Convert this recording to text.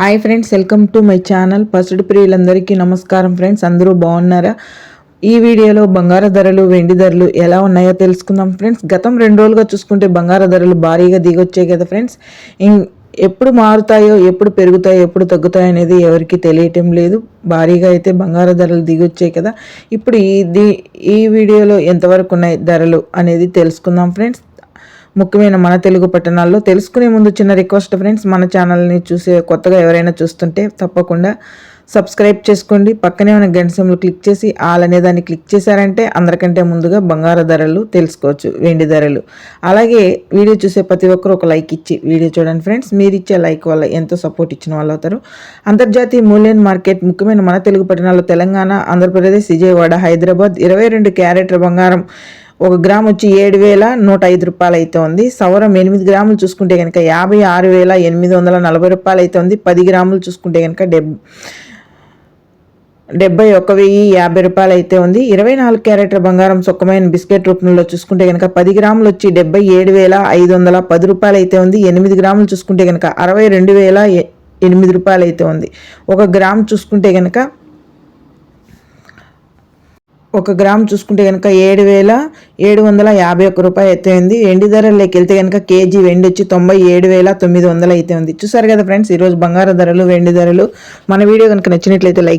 Hi friends welcome to my channel. పసుడు ప్రియులందరికీ నమస్కారం friends. అందరూ బాగున్నారా? ఈ వీడియోలో బంగార ధరలు వెండి ధరలు ఎలా ఉన్నాయో తెలుసుకుందాం ఫ్రెండ్స్. గతం రెండు రోజులుగా చూసుకుంటే బంగార ధరలు భారీగా దిగొచ్చాయి కదా ఫ్రెండ్స్. ఎప్పుడు మారుతాయో ఎప్పుడు పెరుగుతాయో ఎప్పుడు తగ్గుతాయో అనేది ఎవరికి తెలియటం లేదు. భారీగా అయితే బంగారు ధరలు దిగొచ్చాయి కదా. ఇప్పుడు ఇది ఈ వీడియోలో ఎంతవరకు ఉన్నాయి ధరలు అనేది తెలుసుకుందాం ఫ్రెండ్స్. ముఖ్యమైన మన తెలుగు పట్టణాల్లో తెలుసుకునే ముందు చిన్న రిక్వెస్ట్ ఫ్రెండ్స్ మన ఛానల్ని చూసే కొత్తగా ఎవరైనా చూస్తుంటే తప్పకుండా సబ్స్క్రైబ్ చేసుకోండి. పక్కనే ఉన్న గంట సెంబులు క్లిక్ చేసి ఆల్ అనే దాన్ని క్లిక్ చేశారంటే అందరికంటే ముందుగా బంగారు ధరలు తెలుసుకోవచ్చు వెండి ధరలు. అలాగే వీడియో చూసే ప్రతి ఒక్కరు ఒక లైక్ ఇచ్చి వీడియో చూడండి ఫ్రెండ్స్ మీరు ఇచ్చే లైక్ వల్ల ఎంతో సపోర్ట్ ఇచ్చిన వాళ్ళు అవుతారు. అంతర్జాతీయ మూల్యం మార్కెట్ ముఖ్యమైన మన తెలుగు పట్టణాల్లో తెలంగాణ ఆంధ్రప్రదేశ్ విజయవాడ హైదరాబాద్ ఇరవై రెండు క్యారెట్ల బంగారం ఒక గ్రామ్ వచ్చి ఏడు వేల నూట ఐదు రూపాయలు అయితే ఉంది. సవరం ఎనిమిది గ్రాములు చూసుకుంటే కనుక యాభై ఆరు వేల ఎనిమిది వందల నలభై రూపాయలు అయితే ఉంది. పది గ్రాములు చూసుకుంటే కనుక డెబ్ డెబ్బై ఒక వెయ్యి యాభై రూపాయలు అయితే ఉంది. ఇరవై నాలుగు క్యారెట్ల బంగారం సుఖమైన బిస్కెట్ రూపంలో చూసుకుంటే కనుక పది గ్రాములు వచ్చి డెబ్బై ఏడు వేల ఐదు వందల పది రూపాయలు అయితే ఉంది. ఎనిమిది గ్రాములు చూసుకుంటే కనుక అరవై రెండు వేల ఎనిమిది రూపాయలు అయితే ఉంది. ఒక గ్రామ్ చూసుకుంటే కనుక ఒక గ్రామ్ చూసుకుంటే కనుక ఏడు వేల ఏడు వందల యాభై ఒక్క రూపాయి అయితే ఉంది. వెండి ధరలోకి వెళ్తే కనుక కేజీ వెండి వచ్చి తొంభై ఏడు వేల తొమ్మిది వందలు అయితే ఉంది. చూసారు కదా ఫ్రెండ్స్ ఈరోజు బంగారు ధరలు వెండి ధరలు. మన వీడియో కనుక నచ్చినట్లయితే లైక్